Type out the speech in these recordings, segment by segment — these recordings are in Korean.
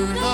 Lord.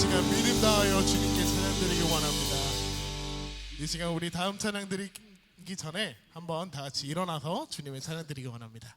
시간 믿음 다하여 주님께 찬양드리기 원합니다. 이 시간 우리 다음 찬양드리기 전에 한번 다 같이 일어나서 주님의 찬양드리기 원합니다.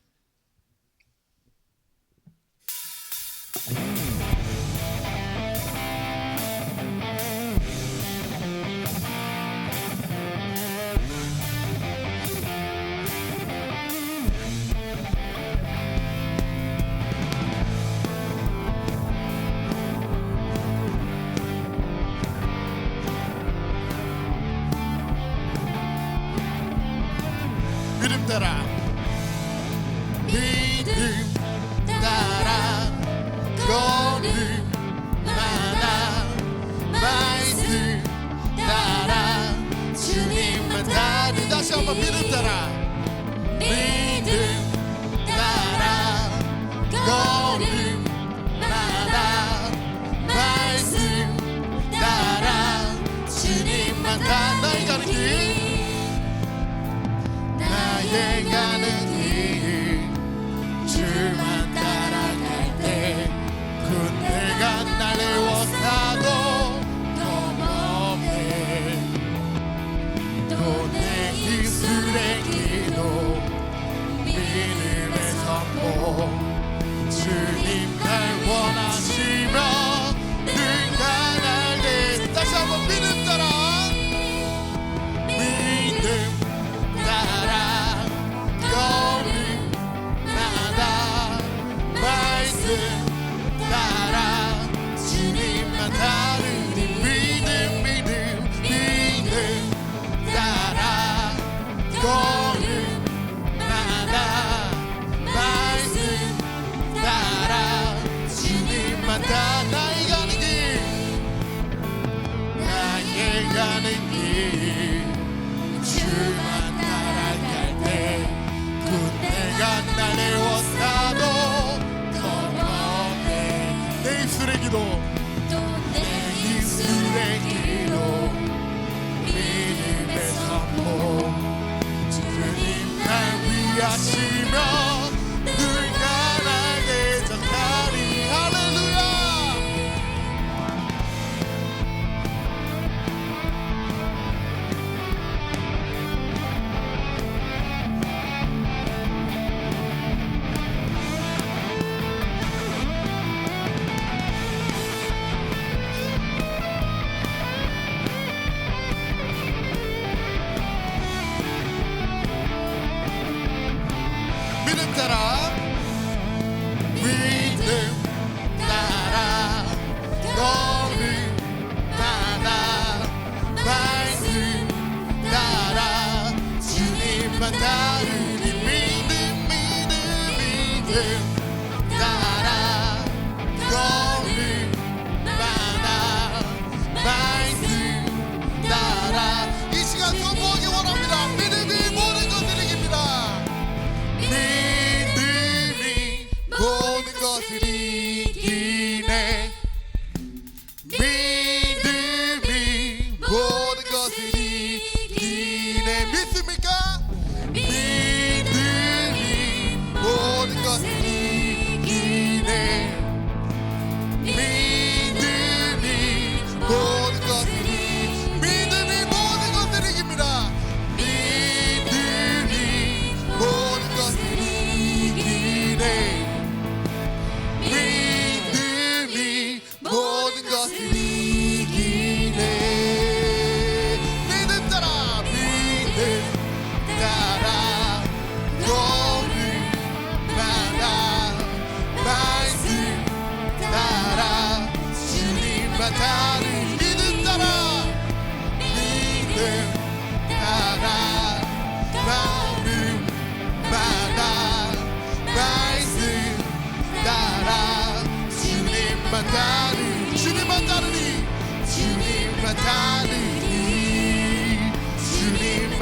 한번 믿음 따라 믿음 따라 걸음 따라 말씀 따라 주님만 다 나의 가는 길. 나의 가는 mandare di me, di me, di me,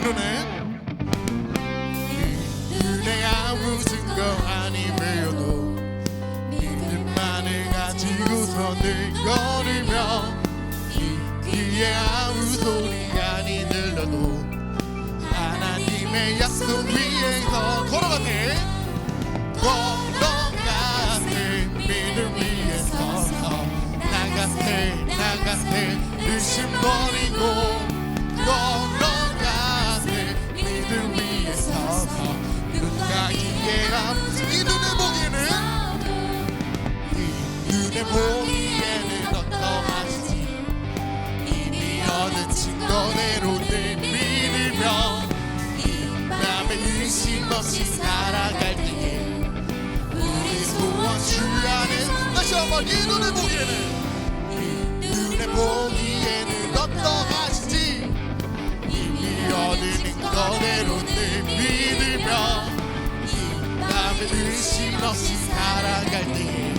இன்னொன்று 얻은 증거대로 늘 믿으며 이 밤에 의심 없이 살아갈 때에 우리 소원 주 안에 다시 한번 이 눈에 보기에는 이 눈에 보기에는 어떠하시지 이미 얻은 거대로 늘 믿으며 이 밤에 의심 없이 살아갈 때에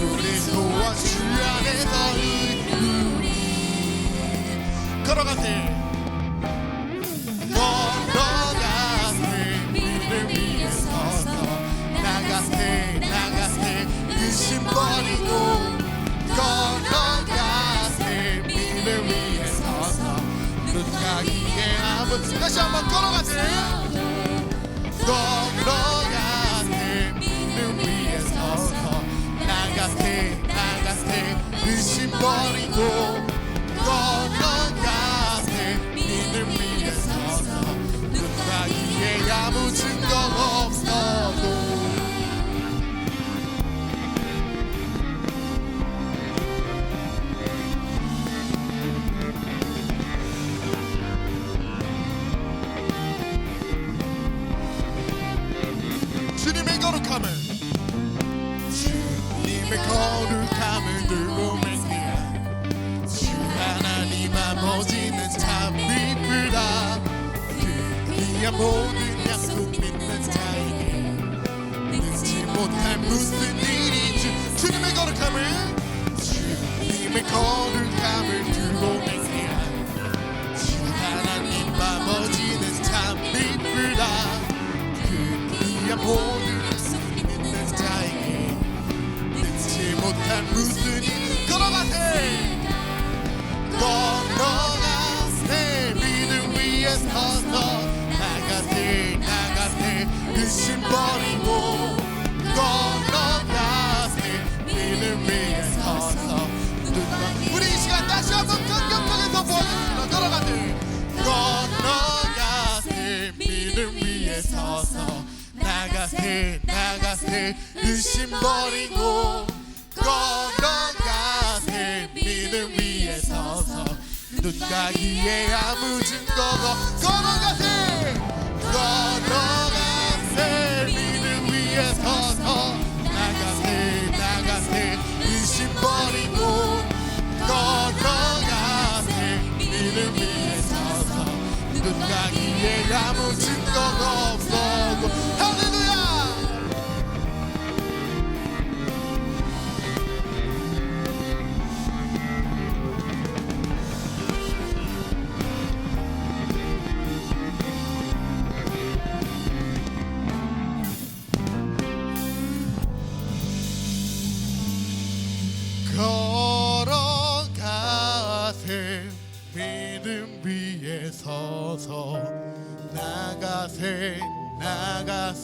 우리 소원 주 안에서 이루리 걸어가세 걸어가세 믿음 위에 서서 나가세 나가세. 의심 버리고 걸어가세. 믿음 위에 서서 귀에 아무 다시 한번 걸어가세. 걸어가세. 믿음 위에 서서 나가세 나가세. 의심 버리고 걸어 나님 아버지는 참 이쁘다 그 귀한 모든 약속 믿는 자에게 믿지 못할 무슨 일인지? 주님의 거룩함을 주님의 거룩함을 이쁘다 그 귀한 모든 약속 믿는 자에게 믿지 못할 무슨 일? 걸어가세 건너가 내 믿음 위에 서서 나가세 나가세 근심 버리고 건너가세 믿음 위에 서서 우리 이 시간 다시 한번 강력하게 선포하겠습니다 걸어가세 건너가세 믿음 위에 서서 나가세 나가세 의심 버리고 건너가 눈가기에 아무 증거가 걸어가세 걸어가세 믿음 위에 서서 나가세 나가세. 의심 버리고 걸어가세. 믿음 위에 서서 눈가기에 아무 증거가 없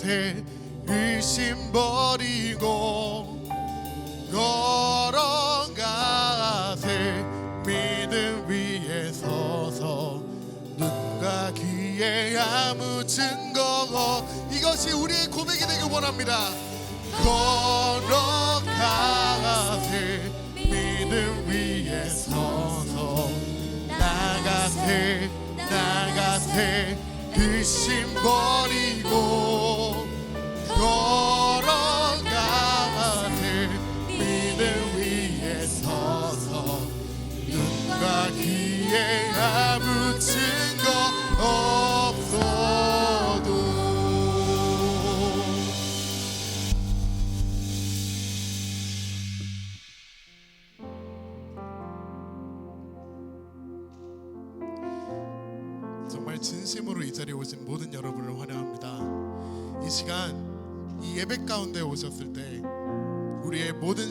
나가세 의심 버리고 걸어가세. 믿음 위에 서서 눈과 귀에 아무 증거 이것이 우리의 고백이 되길 원합니다. 걸어가세. 믿음 위에 서서 나가세 나가세. 의심 버리고 걸어가세 믿음 위에 서서 눈과 귀에 아무 증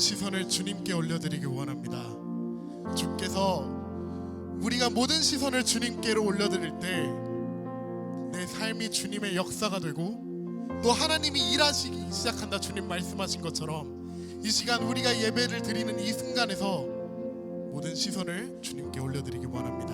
시선을 주님께 올려드리기 원합니다. 주께서 우리가 모든 시선을 주님께로 올려드릴 때 내 삶이 주님의 역사가 되고 또 하나님이 일하시기 시작한다 주님 말씀하신 것처럼 이 시간 우리가 예배를 드리는 이 순간에서 모든 시선을 주님께 올려드리기 원합니다.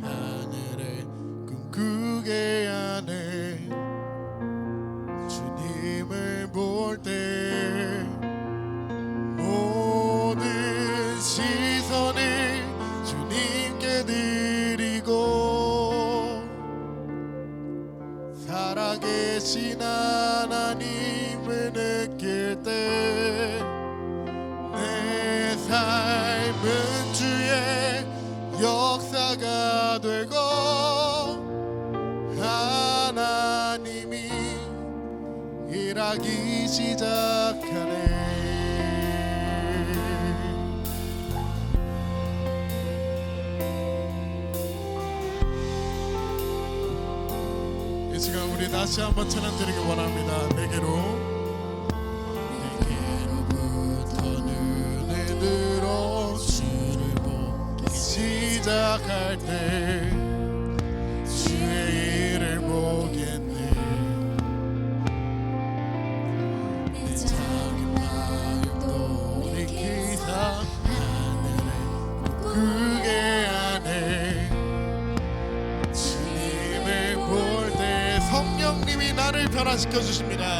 하늘을 꿈꾸게 시작하네. 이 시간 우리 다시 한번 찬양 드리기 원합니다. 내게로. 내게로부터 눈을 들어 주를 보기 시작할 때 나를 변화시켜 주십니다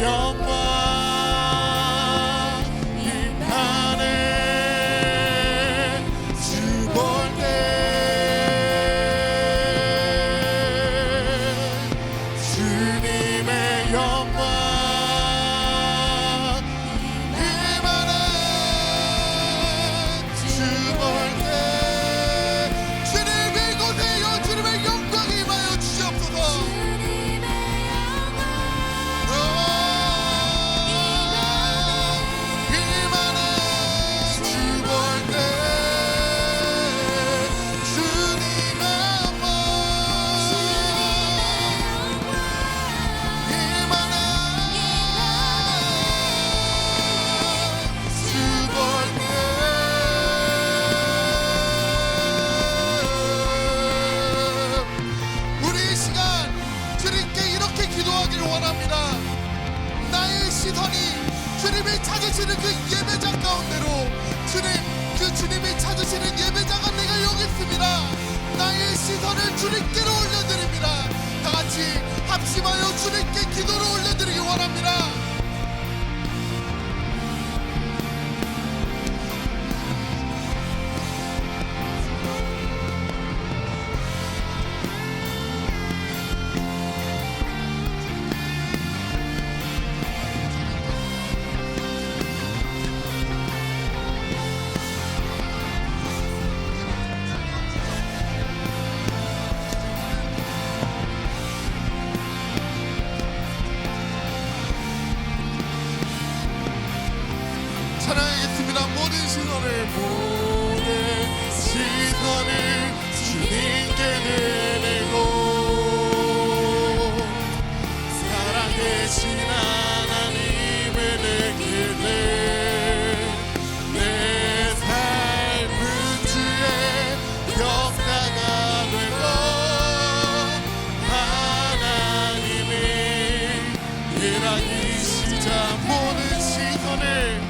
young 일하기 시작 모든 시선을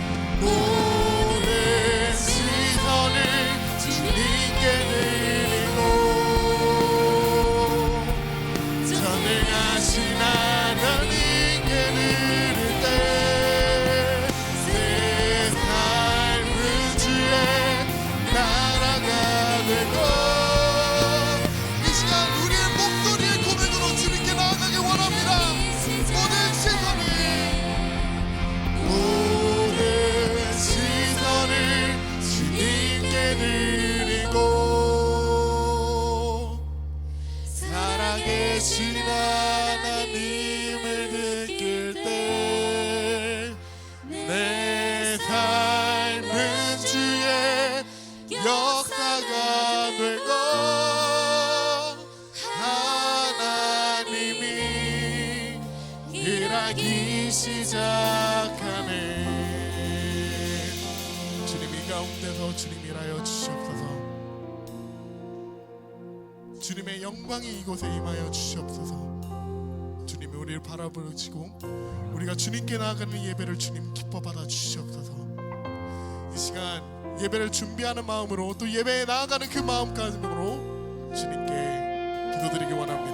주님의 영광이 이곳에 임하여 주시옵소서. 주님이 우리를 바라보시고 우리가 주님께 나아가는 예배를 주님 기뻐 받아 주시옵소서. 이 시간 예배를 준비하는 마음으로 또 예배에 나아가는 그 마음가짐으로 주님께 기도드리기 원합니다.